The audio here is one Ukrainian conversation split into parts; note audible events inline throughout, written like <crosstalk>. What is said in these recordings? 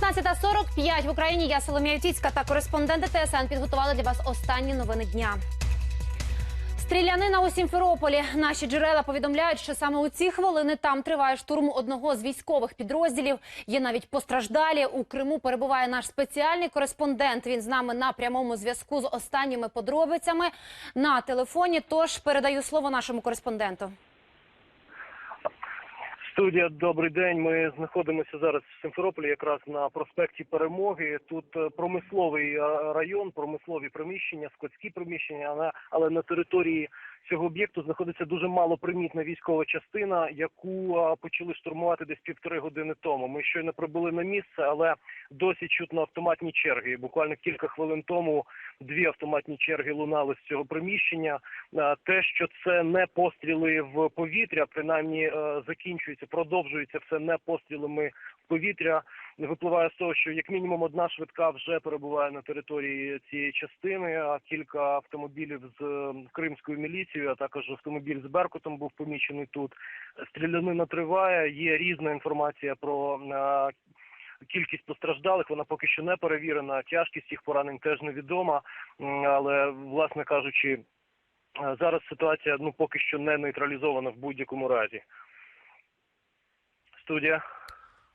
16.45 в Україні. Я Соломія Тіцька та кореспонденти ТСН підготували для вас останні новини дня. Стрілянина у Сімферополі. Наші джерела повідомляють, що саме у ці хвилини там триває штурм одного з військових підрозділів. Є навіть постраждалі. У Криму перебуває наш спеціальний кореспондент. Він з нами на прямому зв'язку з останніми подробицями на телефоні. Тож передаю слово нашому кореспонденту. Студія, добрий день. Ми знаходимося зараз в Симферополі, якраз на проспекті Перемоги. Тут е, промисловий е, район, промислові приміщення, складські приміщення, але, але на території цього об'єкту знаходиться дуже малопримітна військова частина, яку почали штурмувати десь півтори години тому. Ми щойно прибули на місце, але досі чутно автоматні черги. Буквально кілька хвилин тому дві автоматні черги лунали з цього приміщення. Те, що це не постріли в повітря, принаймні е, закінчується, продовжується все не пострілами повітря. Випливає з того, що як мінімум одна швидка вже перебуває на території цієї частини. А кілька автомобілів з е, кримською міліцією, а також автомобіль з Беркутом був помічений тут. Стрілянина триває. Є різна інформація про е, Кількість постраждалих вона поки що не перевірена. Тяжкість їх поранень теж невідома. Але, власне кажучи, е, зараз ситуація ну поки що не нейтралізована в будь-якому разі. Студія.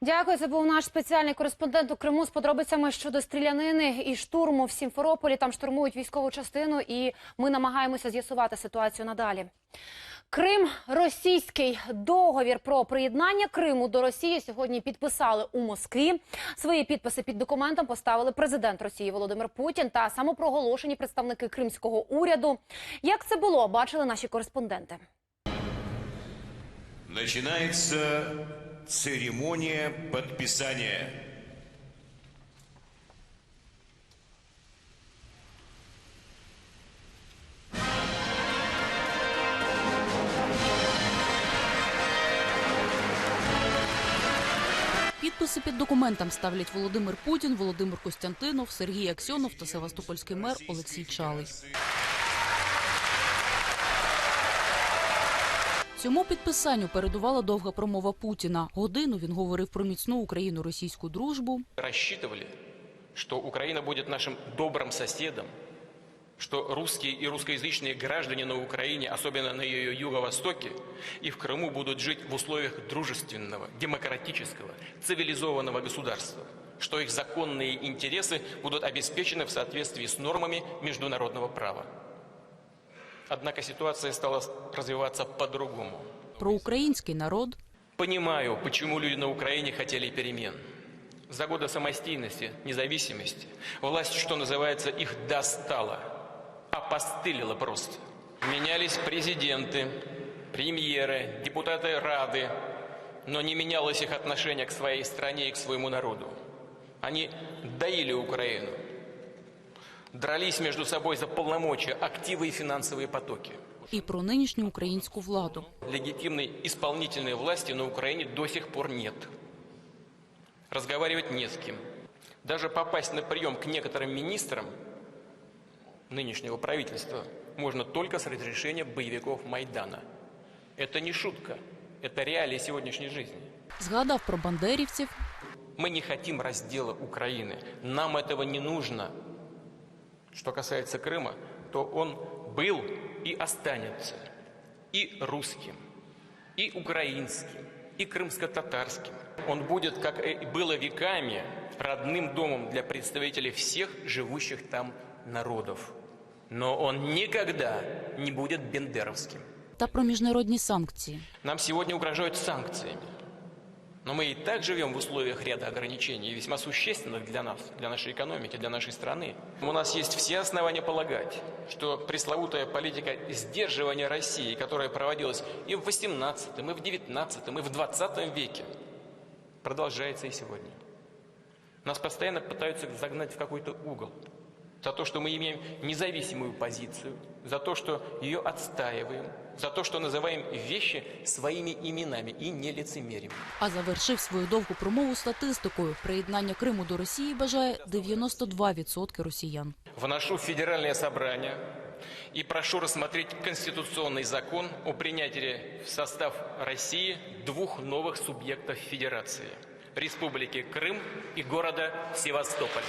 Дякую. Це був наш спеціальний кореспондент у Криму з подробицями щодо стрілянини і штурму в Сімферополі. Там штурмують військову частину, і ми намагаємося з'ясувати ситуацію надалі. Крим російський договір про приєднання Криму до Росії сьогодні підписали у Москві. Свої підписи під документом поставили президент Росії Володимир Путін та самопроголошені представники кримського уряду. Як це було, бачили наші кореспонденти. Начинается церемония подписания. Підписи під документом ставлять Володимир Путін, Володимир Костянтинов, Сергій Аксьонов та севастопольський мер Олексій Чалий. Цьому підписанню передувала довга промова Путіна. Годину він говорив про міцну україно-російську дружбу, рассчитывали, что Украина будет нашим добрым соседом, что русские и русскоязычные граждане на Украине, особенно на ее юго-востоке и в Крыму, будут жить в условиях дружественного, демократического, цивилизованного государства, что их законные интересы будут обеспечены в соответствии с нормами международного права. Однако ситуация стала развиваться по-другому. про український народ, Понимаю, почему люди на Украине хотели перемен. За годы самостийности, независимости власть, что называется, их достала, опостылила просто. Менялись президенты, премьеры, депутаты Рады, но не менялось их отношение к своей стране и к своему народу. Они доили Украину, дрались между собой за полномочия, активы и финансовые потоки. і про нинішню українську владу. Легитимной исполнительной власти на Украине до сих пор нет. Разговаривать не с кем. Даже попасть на прием к некоторым министрам нынешнего правительства можно только с разрешения боевиков Майдана. Это не шутка, это реалии сегодняшней жизни. Згадав про бандерівців, Мы не хотим раздела Украины. Нам этого не нужно. Что касается Крыма, то он был и останется и русским, и украинским, и крымско-татарским. Он будет, как и было веками, родным домом для представителей всех живущих там народов. Но он никогда не будет бендеровским. та про міжнародні санкції. Нам сегодня угрожают санкциями. Но мы и так живем в условиях ряда ограничений, весьма существенных для нас, для нашей экономики, для нашей страны. У нас есть все основания полагать, что пресловутая политика сдерживания России, которая проводилась и в XVIII, и в XIX, и в XX веке, продолжается и сегодня. Нас постоянно пытаются загнать в какой-то угол. За то, что мы имеем независимую позицию, за то, что ее отстаиваем, за то, что называем вещи своими именами и не лицемерим. А завершив свою довгу промову статистикою. Приєднання Криму до Росії бажає 92% росіян. Вношу в Федеральное собрание и прошу рассмотреть конституционный закон о принятии в состав России двух новых субъектов Федерации. Республики Крым и города Севастополь.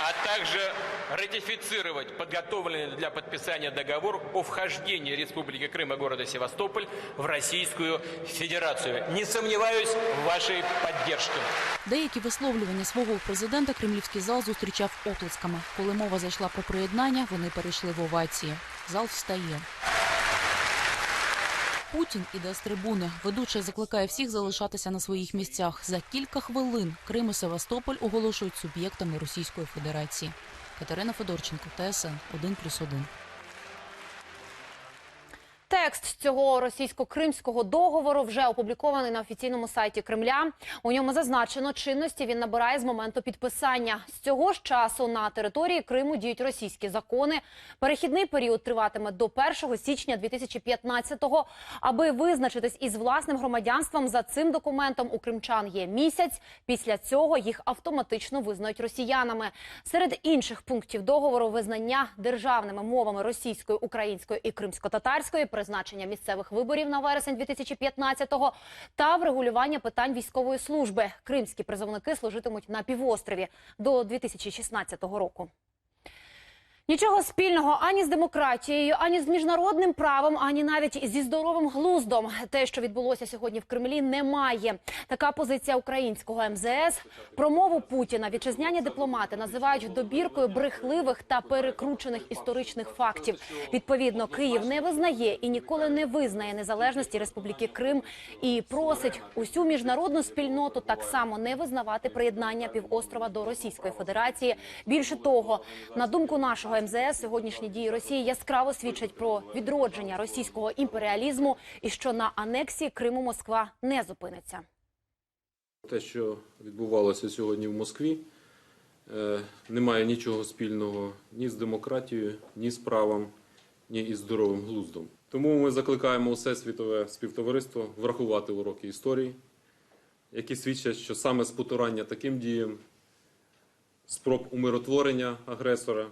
А также ратифицировать подготовленный для подписания договор о вхождении Республики Крым и города Севастополь в Российскую Федерацию. Не сомневаюсь в вашей поддержке. Деякі висловлювання свого президента кремлівський зал зустрічав оплесками. Коли мова зайшла про приєднання, вони перейшли в овації. Зал встає. Путін іде з трибуни. Ведучий закликає всіх залишатися на своїх місцях. За кілька хвилин Крим і Севастополь оголошують суб'єктами Російської Федерації. Катерина Федорченко, ТСН 1+,1. Текст цього російсько-кримського договору вже опублікований на офіційному сайті Кремля. У ньому зазначено, чинності він набирає з моменту підписання. З цього ж часу на території Криму діють російські закони. Перехідний період триватиме до 1 січня 2015-го. Аби визначитись із власним громадянством, за цим документом у кримчан є місяць. Після цього їх автоматично визнають росіянами. Серед інших пунктів договору визнання державними мовами російської, української і кримсько-татарської, призначення місцевих виборів на вересень 2015-го та врегулювання питань військової служби. Кримські призовники служитимуть на півострові до 2016 року. Нічого спільного ані з демократією, ані з міжнародним правом, ані навіть зі здоровим глуздом. Те, що відбулося сьогодні в Кремлі, немає. Така позиція українського МЗС. Промову Путіна вітчизняні дипломати називають добіркою брехливих та перекручених історичних фактів. Відповідно, Київ не визнає і ніколи не визнає незалежності Республіки Крим і просить усю міжнародну спільноту так само не визнавати приєднання півострова до Російської Федерації. Більше того, на думку нашого МЗС, сьогоднішні дії Росії яскраво свідчать про відродження російського імперіалізму і що на анексії Криму Москва не зупиниться. Те, що відбувалося сьогодні в Москві, е, не має нічого спільного ні з демократією, ні з правом, ні із здоровим глуздом. Тому ми закликаємо усе світове співтовариство врахувати уроки історії, які свідчать, що саме з потурання таким діям, спроб умиротворення агресора,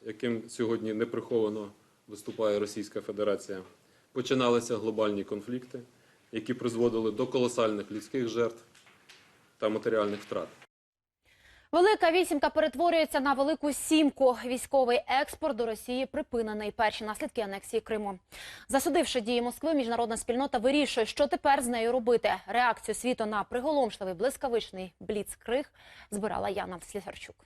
яким сьогодні неприховано виступає Російська Федерація, починалися глобальні конфлікти, які призводили до колосальних людських жертв та матеріальних втрат. Велика вісімка перетворюється на велику сімку. Військовий експорт до Росії припинений. Перші наслідки анексії Криму. Засудивши дії Москви, міжнародна спільнота вирішує, що тепер з нею робити. Реакцію світу на приголомшливий блискавичний бліцкриг збирала Яна Слісарчук.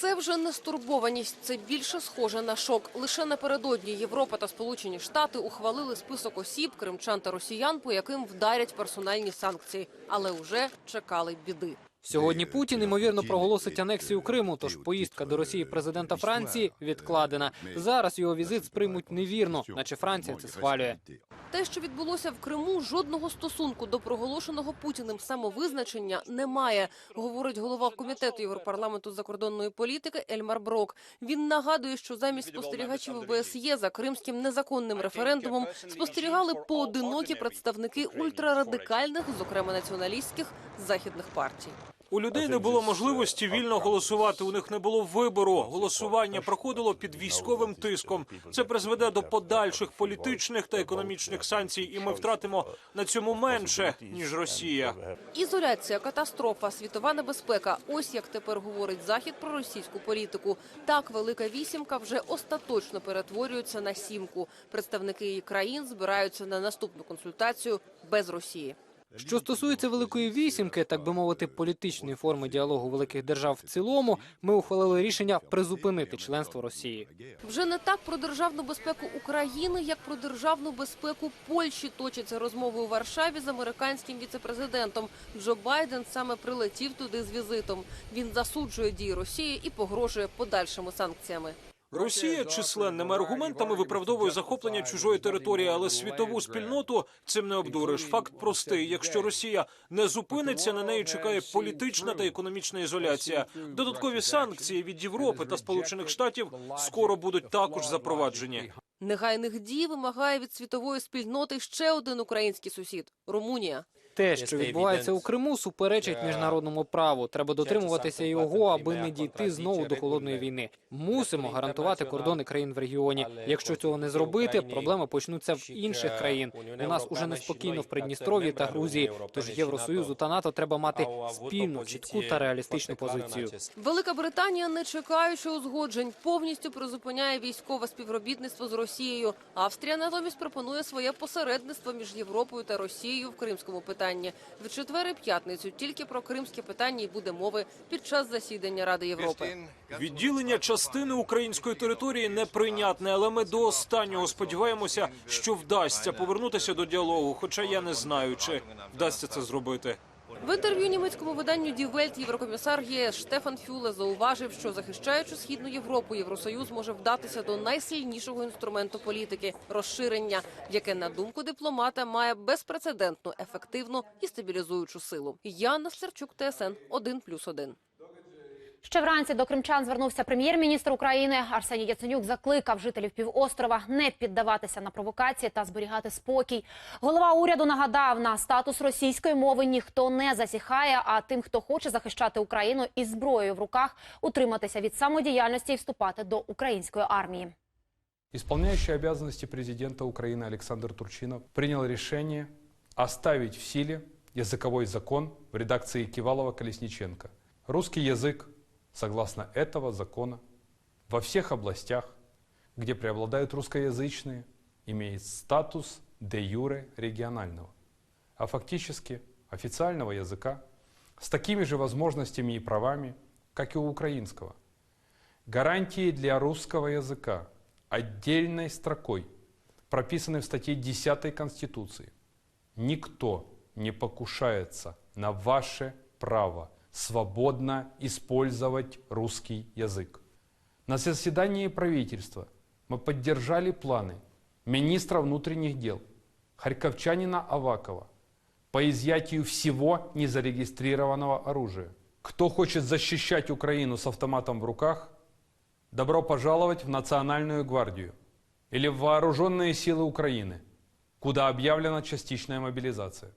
Це вже не стурбованість, це більше схоже на шок. Лише напередодні Європа та Сполучені Штати ухвалили список осіб, кримчан та росіян, по яким вдарять персональні санкції, але вже чекали біди. Сьогодні Путін ймовірно проголосить анексію Криму. Тож поїздка до Росії президента Франції відкладена. Зараз його візит сприймуть невірно, наче Франція це схвалює. Те, що відбулося в Криму, жодного стосунку до проголошеного Путіним самовизначення немає, говорить голова комітету Європарламенту з закордонної політики Ельмар Брок. Він нагадує, що замість спостерігачів ОБСЄ за кримським незаконним референдумом спостерігали поодинокі представники ультрарадикальних, зокрема націоналістських західних партій. У людей не було можливості вільно голосувати. У них не було вибору. Голосування проходило під військовим тиском. Це призведе до подальших політичних та економічних санкцій, і ми втратимо на цьому менше ніж Росія. Ізоляція, катастрофа, світова небезпека. Ось як тепер говорить Захід про російську політику. Так, велика вісімка вже остаточно перетворюється на сімку. Представники її країн збираються на наступну консультацію без Росії. Що стосується великої вісімки, так би мовити, політичної форми діалогу великих держав в цілому, ми ухвалили рішення призупинити членство Росії. Вже не так про державну безпеку України, як про державну безпеку Польщі точаться розмови у Варшаві з американським віцепрезидентом. Джо Байден саме прилетів туди з візитом. Він засуджує дії Росії і погрожує подальшими санкціями. Росія численними аргументами виправдовує захоплення чужої території, але світову спільноту цим не обдуриш. Факт простий: якщо Росія не зупиниться, на неї чекає політична та економічна ізоляція. Додаткові санкції від Європи та Сполучених Штатів скоро будуть також запроваджені. Негайних дій вимагає від світової спільноти ще один український сусід Румунія. Те, що відбувається у Криму, суперечить міжнародному праву. Треба дотримуватися його, аби не дійти знову до холодної війни. Мусимо гарантувати кордони країн в регіоні. Якщо цього не зробити, проблеми почнуться в інших країн. У нас уже неспокійно в Придністров'ї та Грузії. Тож Євросоюзу та НАТО треба мати спільну, чітку та реалістичну позицію. Велика Британія, не чекаючи узгоджень, повністю призупиняє військове співробітництво з Росією. Австрія натомість пропонує своє посередництво між Європою та Росією в кримському питанні. В четвер і п'ятницю тільки про кримське питання й буде мови під час засідання Ради Європи. Відділення частини української території неприйнятне, але ми до останнього сподіваємося, що вдасться повернутися до діалогу. Хоча я не знаю, чи вдасться це зробити. В інтерв'ю німецькому виданню Die єврокомісар ЄС Штефан Фюле зауважив, що захищаючи східну Європу, Євросоюз може вдатися до найсильнішого інструменту політики розширення, яке на думку дипломата має безпрецедентну, ефективну і стабілізуючу силу. Яна Серчук ТСН 1+,1. Ще вранці до кримчан звернувся прем'єр-міністр України Арсеній Яценюк. Закликав жителів півострова не піддаватися на провокації та зберігати спокій. Голова уряду нагадав, на статус російської мови ніхто не засіхає. А тим, хто хоче захищати Україну із зброєю в руках, утриматися від самодіяльності і вступати до української армії. Исполняющий обязанности президента Украины Александр Турчинов принял решение оставить в силе языковой закон в редакции Кивалова-Колесниченко. Русский язык, согласно этого закона, во всех областях, где преобладают русскоязычные, имеет статус де юре регионального, а фактически официального языка с такими же возможностями и правами, как и у украинского. Гарантии для русского языка отдельной строкой прописаны в статье 10 Конституции. Никто не покушается на ваше право свободно использовать русский язык. На заседании правительства мы поддержали планы министра внутренних дел харьковчанина Авакова по изъятию всего незарегистрированного оружия. Кто хочет защищать Украину с автоматом в руках, добро пожаловать в Национальную гвардию или в Вооруженные силы Украины, куда объявлена частичная мобилизация.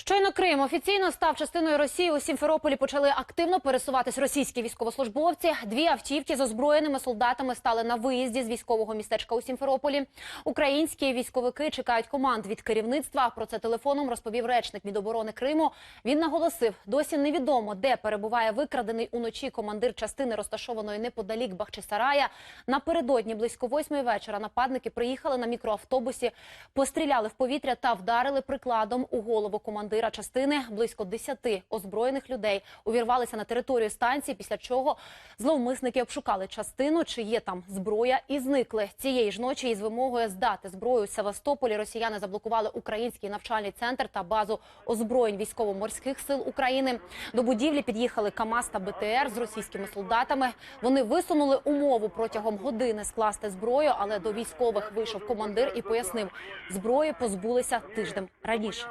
Щойно Крим офіційно став частиною Росії. У Сімферополі почали активно пересуватись російські військовослужбовці. Дві автівки з озброєними солдатами стали на виїзді з військового містечка у Сімферополі. Українські військовики чекають команд від керівництва. Про це телефоном розповів речник Міноборони Криму. Він наголосив, досі невідомо, де перебуває викрадений уночі командир частини, розташованої неподалік Бахчисарая. Напередодні близько восьмої вечора нападники приїхали на мікроавтобусі, постріляли в повітря та вдарили прикладом у голову командира частини. Близько десяти озброєних людей увірвалися на територію станції, після чого зловмисники обшукали частину, чи є там зброя, і зникли. Цієї ж ночі із вимогою здати зброю у Севастополі росіяни заблокували український навчальний центр та базу озброєнь військово-морських сил України. До будівлі під'їхали КАМАЗ та БТР з російськими солдатами. Вони висунули умову протягом години скласти зброю, але до військових вийшов командир і пояснив, зброї позбулися тиждень раніше.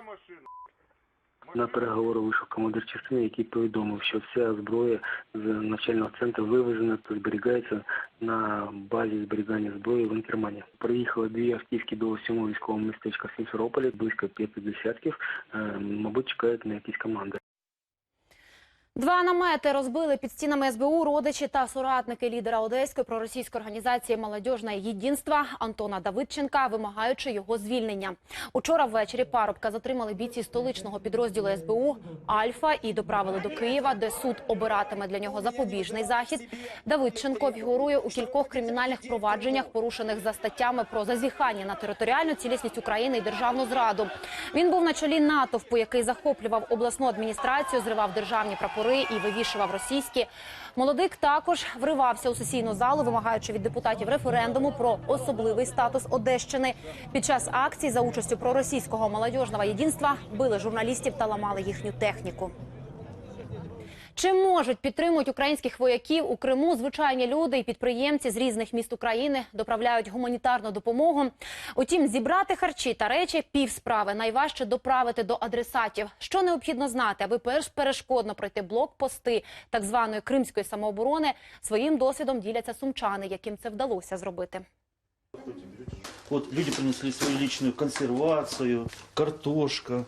На переговори вийшов командир частини, який повідомив, що вся зброя з навчального центру вивезена та зберігається на базі зберігання зброї в Інтермані. Приїхали дві автівки до сьомого військового містечка Сімферополі, близько п'яти десятків. Е, Мабуть, чекають на якісь команди. Два намети розбили під стінами СБУ родичі та соратники лідера одеської проросійської організації «Молодіжне єдинство» Антона Давидченка, вимагаючи його звільнення. Учора ввечері парубка затримали бійці столичного підрозділу СБУ «Альфа» і доправили до Києва, де суд обиратиме для нього запобіжний захід. Давидченко фігурує у кількох кримінальних провадженнях, порушених за статтями про зазіхання на територіальну цілісність України і державну зраду. Він був на чолі натовпу, який захоплював обласну адміністрацію, зривав державні прапори і вивішував російські. Молодик також вривався у сесійну залу, вимагаючи від депутатів референдуму про особливий статус Одещини. Під час акцій за участю проросійського молодіжного єдинства били журналістів та ламали їхню техніку. Чи можуть підтримують українських вояків у Криму? Звичайні люди і підприємці з різних міст України доправляють гуманітарну допомогу. Утім, зібрати харчі та речі пів справи найважче доправити до адресатів. Що необхідно знати, аби перш перешкодно пройти блокпости так званої кримської самооборони? Своїм досвідом діляться сумчани, яким це вдалося зробити. Вот люди принесли свою личную консервацию, картошка.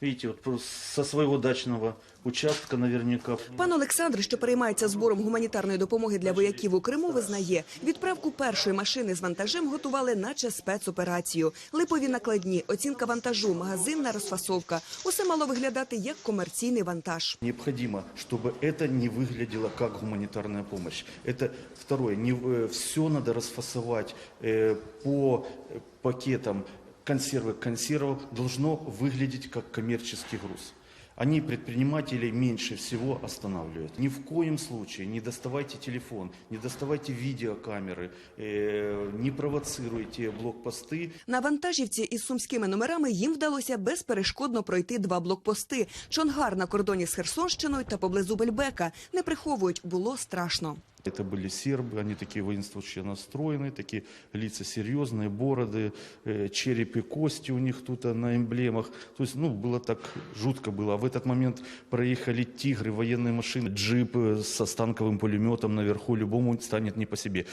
Видите, вот просто со своего дачного участка наверняка. Пан Олександр, що переймається збором гуманітарної допомоги для вояків у Криму, визнає, відправку першої машини з вантажем готували наче спецоперацію. Липові накладні, оцінка вантажу, магазинна розфасовка. Усе мало виглядати як комерційний вантаж. Необходимо, чтобы это не выглядело как гуманитарная помощь. Это второе. Не, все надо расфасовать э, по э, пакетам консервы к консервам. Должно выглядеть как коммерческий груз. Они предпринимателей меньше всего останавливают. Ни в коем случае не доставайте телефон, не доставайте видеокамеры, э, не провоцируйте блокпосты. На вантажівці із сумськими номерами їм вдалося безперешкодно пройти два блокпости. Чонгар на кордоні з Херсонщиною та поблизу Бельбека. Не приховують, було страшно. Это были сербы, они такие воинствующие настроенные, такие лица серьезные, бороды, э, череп и кости у них тут а, на эмблемах. То есть, ну, было так жутко было. А в этот момент проехали тигры, военные машины, джип э, со станковым пулеметом наверху. Любому станет не по себе.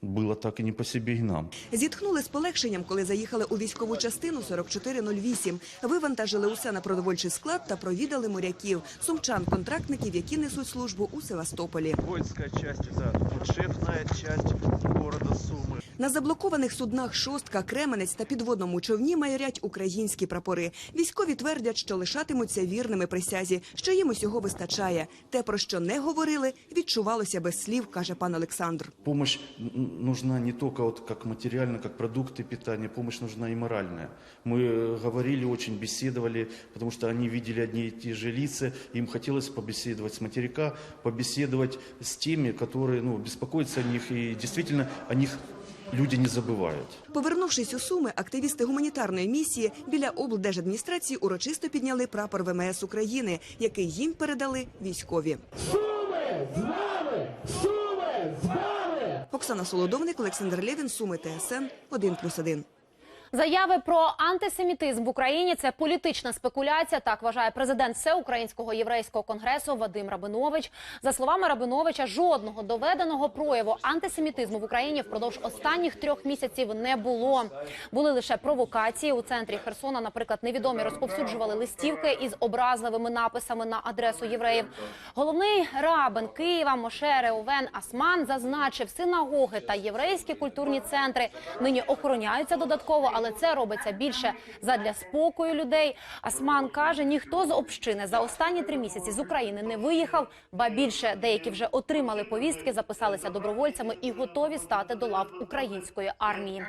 Было так и не по себе и нам. Зітхнули з полегшенням, коли заїхали у військову частину 4408. Вивантажили усе на продовольчий склад та провідали моряків, сумчан, контрактників, які несуть службу у Севастополі. Воинская часть, это подшефная часть города Сумы. На заблокованих суднах «Шостка», «Кременець» та підводному човні майорять українські прапори. Військові твердять, що лишатимуться вірними присязі, що їм усього вистачає. Те, про що не говорили, відчувалося без слів, каже пан Олександр. Помощь н- нужна не только вот как материально, как продукты питания, помощь нужна и моральная. Мы э, говорили очень, беседовали, потому что они видели одни и те же лица, им хотелось побеседовать с материка, побеседовать с теми, которые ну, беспокоятся о них, и действительно о них люди не забывают. Повернувшись у Суми, активісти гуманітарної місії біля облдержадміністрації урочисто підняли прапор ВМС України, який їм передали військові. Оксана Солодовник, Олександр Лєвін, Суми, ТСН 1+,1. Заяви про антисемітизм в Україні це політична спекуляція. Так вважає президент Всеукраїнського єврейського конгресу Вадим Рабинович. За словами Рабиновича, жодного доведеного прояву антисемітизму в Україні впродовж останніх трьох місяців не було. Були лише провокації у центрі Херсона. Наприклад, невідомі розповсюджували листівки із образливими написами на адресу євреїв. Головний рабин Києва Моше Реувен Асман зазначив, синагоги та єврейські культурні центри нині охороняються додатково, але це робиться більше задля спокою людей. Асман каже, ніхто з общини за останні три місяці з України не виїхав, ба більше деякі вже отримали повістки, записалися добровольцями і готові стати до лав української армії.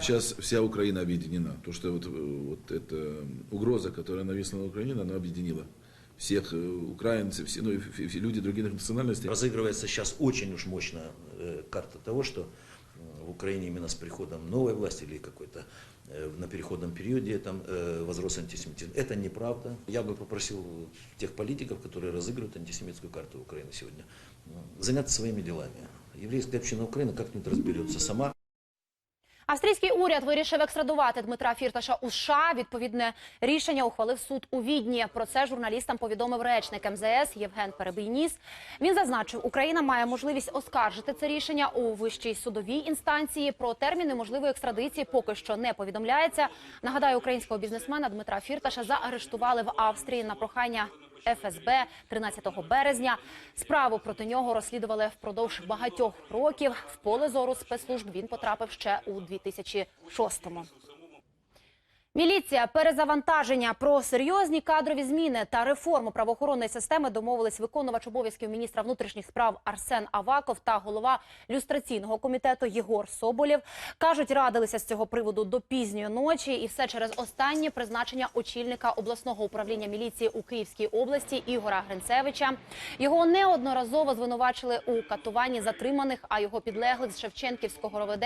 Сейчас вся Украина объединена. То, что вот, э, вот эта угроза, которая нависла на Украину, она объединила всех э, украинцев, все, ну, и ф- ф- люди других национальностей. Разыгрывается сейчас очень уж мощная э, карта того, что э, в Украине именно с приходом новой власти или какой-то э, на переходном периоде там э, возрос антисемитизм. Это неправда. Я бы попросил тех политиков, которые разыгрывают антисемитскую карту Украины сегодня, э, заняться своими делами. Еврейская община Украины как-нибудь разберется сама. Австрійський уряд вирішив екстрадувати Дмитра Фірташа у США. Відповідне рішення ухвалив суд у Відні. Про це журналістам повідомив речник МЗС Євген Перебийніс. Він зазначив, Україна має можливість оскаржити це рішення у вищій судовій інстанції. Про терміни можливої екстрадиції поки що не повідомляється. Нагадаю, українського бізнесмена Дмитра Фірташа заарештували в Австрії на прохання. ФСБ 13 березня справу проти нього розслідували впродовж багатьох років. В поле зору спецслужб він потрапив ще у 2006-му. Міліція, перезавантаження про серйозні кадрові зміни та реформу правоохоронної системи домовились виконувач обов'язків міністра внутрішніх справ Арсен Аваков та голова люстраційного комітету Єгор Соболєв. кажуть, радилися з цього приводу до пізньої ночі, і все через останнє призначення очільника обласного управління міліції у Київській області Ігора Гринцевича. Його неодноразово звинувачили у катуванні затриманих, а його підлеглих з Шевченківського РОВД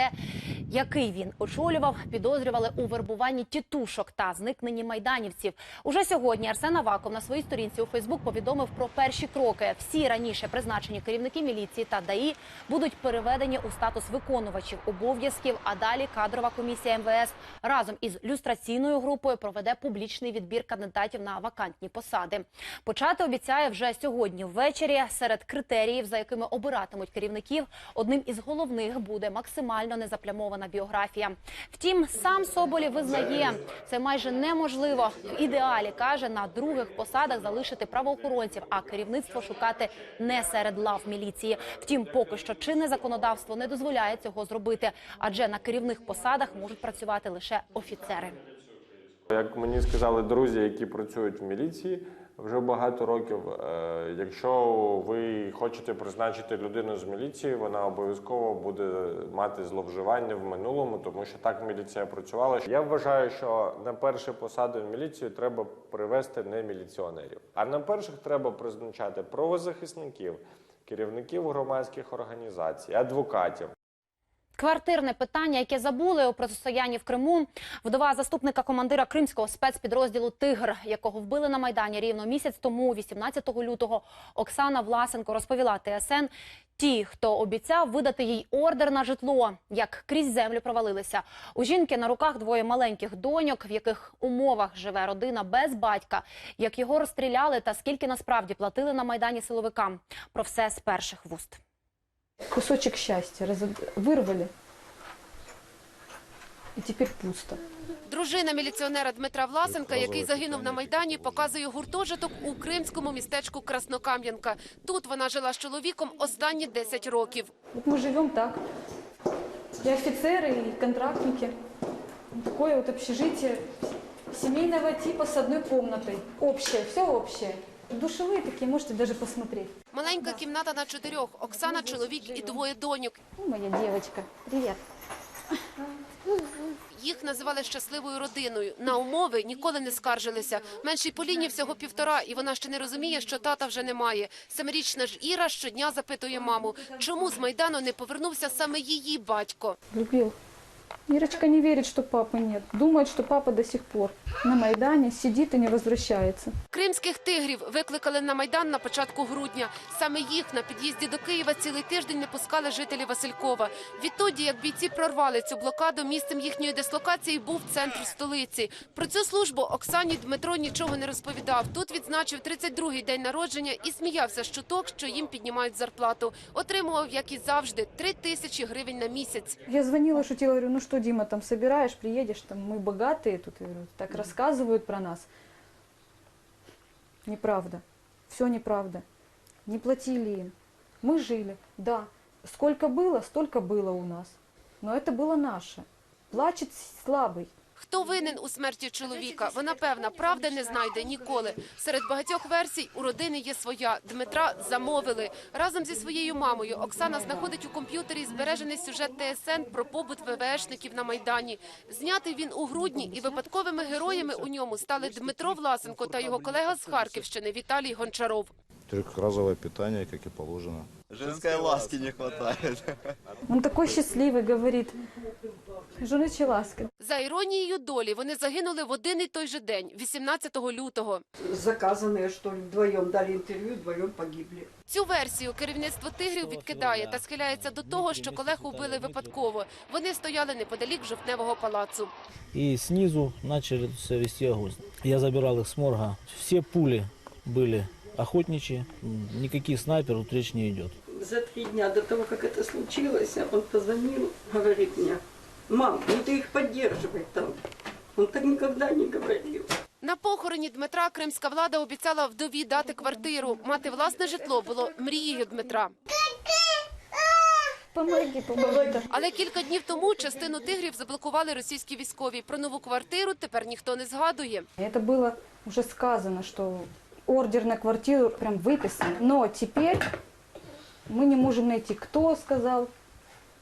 який він очолював, підозрювали у вербуванні тітушок та зникненні майданівців. Уже сьогодні Арсен Аваков на своїй сторінці у Фейсбук повідомив про перші кроки. Всі раніше призначені керівники міліції та ДАІ будуть переведені у статус виконувачів обов'язків. А далі кадрова комісія МВС разом із люстраційною групою проведе публічний відбір кандидатів на вакантні посади. Почати обіцяє вже сьогодні ввечері. Серед критеріїв, за якими обиратимуть керівників, одним із головних буде максимально незаплямована біографія. Втім, сам Соболєв визнає, це майже неможливо. В ідеалі каже на других посадах залишити правоохоронців, а керівництво шукати не серед лав міліції. Втім, поки що чинне законодавство не дозволяє цього зробити, адже на керівних посадах можуть працювати лише офіцери. Як мені сказали друзі, які працюють в міліції вже багато років, е, якщо ви хочете призначити людину з міліції, вона обов'язково буде мати зловживання в минулому, тому що так міліція працювала. Я вважаю, що на перші посади в міліцію треба привести не міліціонерів, а на перших треба призначати правозахисників, керівників громадських організацій, адвокатів. Квартирне питання, яке забули у протистоянні в Криму. Вдова заступника командира кримського спецпідрозділу Тигр, якого вбили на майдані рівно місяць тому, 18 лютого, Оксана Власенко розповіла ТСН. Ті, хто обіцяв видати їй ордер на житло, як крізь землю провалилися. У жінки на руках двоє маленьких доньок, в яких умовах живе родина без батька, як його розстріляли та скільки насправді платили на майдані силовикам. Про все з перших вуст. Кусочек счастья разод- вырвали. И теперь пусто. Дружина міліціонера Дмитра Власенка, який загинув на майдані, показує гуртожиток у кримському містечку Краснокам'янка. Тут вона жила з чоловіком останні 10 років. Вот мы живем так. И офицеры, и контрактники. Вот Такое вот общежитие семейного типа с одной комнатой. Общее, все общее. Душевые такие, можете даже посмотреть. Маленька кімната на чотирьох. Оксана, чоловік і двоє доньок. Ну, моя девочка. Привет. Їх називали щасливою родиною. На умови ніколи не скаржилися. Меншій Поліні всього півтора, і вона ще не розуміє, що тата вже немає. Семирічна ж Іра щодня запитує маму, чому з майдану не повернувся саме її батько. Любил. Ирочка не верит, что папы нет. Думает, что папа до сих пор на Майдане сидит и не возвращается. Кримських тигрів викликали на майдан на початку грудня. Саме їх на під'їзді до Києва цілий тиждень не пускали жителі Василькова. Відтоді, як бійці прорвали цю блокаду, місцем їхньої дислокації був центр столиці. Про цю службу Оксані Дмитро нічого не розповідав. Тут відзначив 32-й день народження і сміявся з чуток, що їм піднімають зарплату. Отримував, як і завжди, 3 тисячі гривень на місяць. Я звонила, шутила, говорю, ну что, Дима, там собираешь, приедешь, там мы богатые тут, так рассказывают про нас. Неправда. Все неправда. Не платили им. Мы жили, да. Сколько было, столько было у нас. Но это было наше. Плачет слабый. Хто винен у смерті чоловіка? Вона певна, правда не знайде ніколи. Серед багатьох версій у родини є своя. Дмитра замовили разом зі своєю мамою. Оксана знаходить у комп'ютері збережений сюжет ТСН про побут ВВшників на майдані. Знятий він у грудні, і випадковими героями у ньому стали Дмитро Власенко та його колега з Харківщини Віталій Гончаров. Трехразовое питание, как и положено. Женской ласки не хватает. Он такой счастливый, говорит. Жоночі ласки. За іронією долі вони загинули в один і той же день, 18 лютого. Заказанные, что ли, вдвоем дали интервью, вдвоем погибли. Цю версію керівництво тигрів відкидає та схиляється до того, що колегу вбили випадково. Вони стояли неподалік жовтневого палацу. И снизу начали себя вести огонь. Я забирал их с морга. Все пули были охотничьи, м, никаких снайперов тут речь не идет. За три дня до того, как это случилось, он позвонил, говорит мне, мам, ну ты их поддерживай там. Он так никогда не говорил. На похороні Дмитра кримська влада обіцяла вдові дати квартиру. Мати власне житло було мрією Дмитра. Помоги, помоги. Але кілька днів тому частину тигрів заблокували російські військові. Про нову квартиру тепер ніхто не згадує. Это было уже сказано, что ордер на квартиру прям выписан. Но теперь мы не можем найти, кто сказал,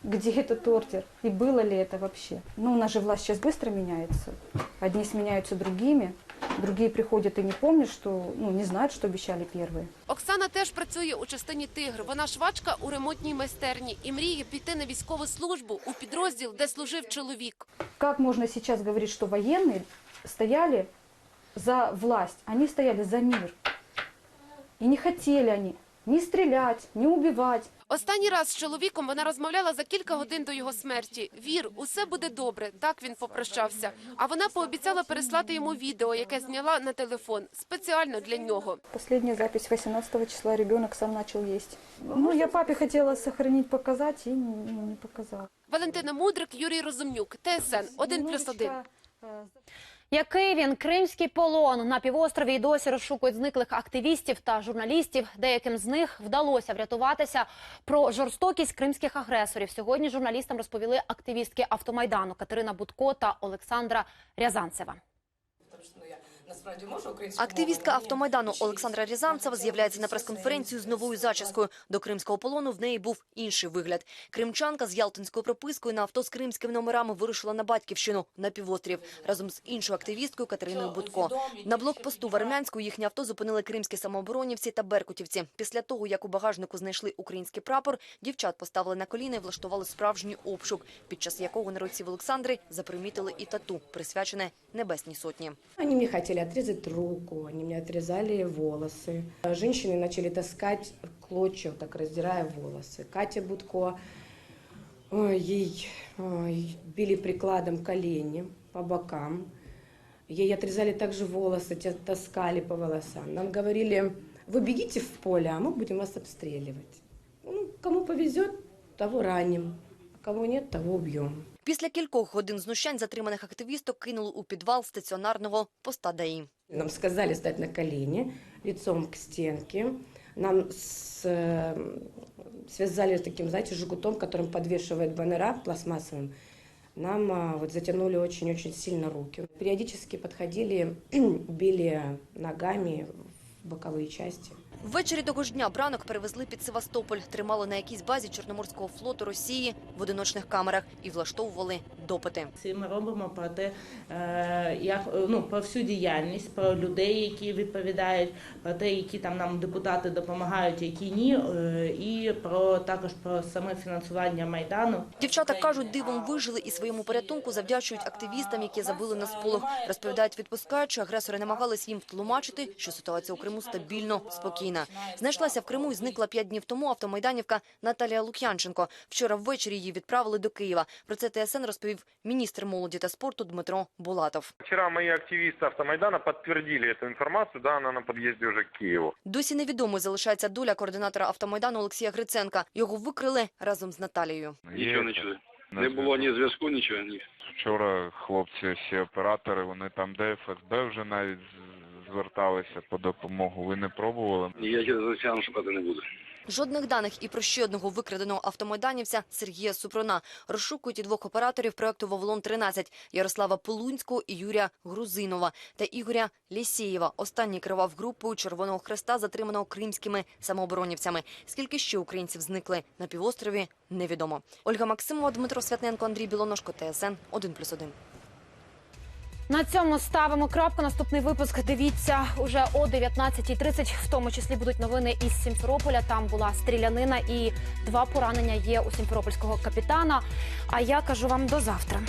где этот ордер и было ли это вообще. Ну, у нас же власть сейчас быстро меняется. Одни сменяются другими. Другие приходят и не помнят, что, ну, не знают, что обещали первые. Оксана теж працює у частині тигр. Вона швачка у ремонтній майстерні і мріє піти на військову службу у підрозділ, де служив чоловік. Как можно сейчас говорить, что военные стояли за власть? Они стояли за мир. И не хотели они ни стрелять, ни убивать. Останній раз з чоловіком вона розмовляла за кілька годин до його смерті. Вір, усе буде добре. Так він попрощався. А вона пообіцяла переслати йому відео, яке зняла на телефон спеціально для нього. Последняя запись 18 числа ребенок сам начал есть. Ну, я папе хотела сохранить, показать, и не, не показала. Валентина Мудрик, Юрій Розумнюк, ТСН 1+,1. Який він кримський полон на півострові й досі розшукують зниклих активістів та журналістів. Деяким з них вдалося врятуватися про жорстокість кримських агресорів. Сьогодні журналістам розповіли активістки автомайдану Катерина Будко та Олександра Рязанцева. Активістка автомайдану Олександра Рязанцева з'являється на прес-конференцію з новою зачіскою. До кримського полону в неї був інший вигляд. Кримчанка з ялтинською пропискою на авто з кримськими номерами вирушила на батьківщину на півострів разом з іншою активісткою Катериною Будко. На блокпосту в Армянську їхнє авто зупинили кримські самооборонівці та беркутівці. Після того, як у багажнику знайшли український прапор, дівчат поставили на коліна і влаштували справжній обшук, під час якого на руці в Олександри запримітили і тату, присвячене Небесній Сотні. Они мне хотели отрезать руку, они мне отрезали волосы. Женщины начали таскать клочья, вот так раздирая волосы. Катя Будко, ей били прикладом колени по бокам. Ей отрезали также волосы, таскали по волосам. Нам говорили, вы бегите в поле, а мы будем вас обстреливать. Ну, кому повезет, того раним, а кого нет, того убьем. Після кількох годин знущань затриманих активісток кинули у підвал стаціонарного поста ДАІ. Нам сказали стать на колени, лицом к стенке. Нам с, э, связали таким, знаете, жгутом, которым подвешивают баннера пластмассовым. Нам а, вот затянули очень-очень сильно руки. Периодически подходили, <clears throat> били ногами в боковые части. Ввечері того ж дня бранок перевезли під Севастополь, тримали на якійсь базі Чорноморського флоту Росії в одиночних камерах і влаштовували допити. Це ми робимо про те, як ну про всю діяльність, про людей, які відповідають, про те, які там нам депутати допомагають, які ні, е, і про також про саме фінансування майдану. Дівчата кажуть, дивом вижили і своєму порятунку завдячують активістам, які забили на сполох. Розповідають, відпускаючи, агресори намагались їм втлумачити, що ситуація у Криму стабільно, спокійна. Знайшлася в Криму і зникла п'ять днів тому автомайданівка Наталія Лук'янченко. Вчора ввечері її відправили до Києва. Про це ТСН розповів міністр молоді та спорту Дмитро Булатов. Вчера мои активисты автомайдана подтвердили эту информацию, да, она на подъезде уже к Киеву. Досі невідомою залишається доля координатора автомайдану Олексія Гриценка. Його викрили разом з Наталією. Нічого не чули. Не було ні зв'язку, нічого. Ні. Вчора хлопці, всі оператори, вони там де ФСБ вже навіть з- зверталися по допомогу. Ви не пробували? Я звичайно шукати не буду. Жодних даних і про ще одного викраденого автомайданівця Сергія Супрона. Розшукують і двох операторів проекту «Вавилон-13» Ярослава Полунського і Юрія Грузинова та Ігоря Лєсєєва. Останній керував групою Червоного Хреста, затриманого кримськими самооборонівцями. Скільки ще українців зникли на півострові, невідомо. Ольга Максимова, Дмитро Святненко, Андрій Білоножко, ТСН 1+,1. На цьому ставимо крапку. Наступний випуск дивіться уже о 19.30. В тому числі будуть новини із Сімферополя. Там була стрілянина і два поранення є у сімферопольського капітана. А я кажу вам до завтра.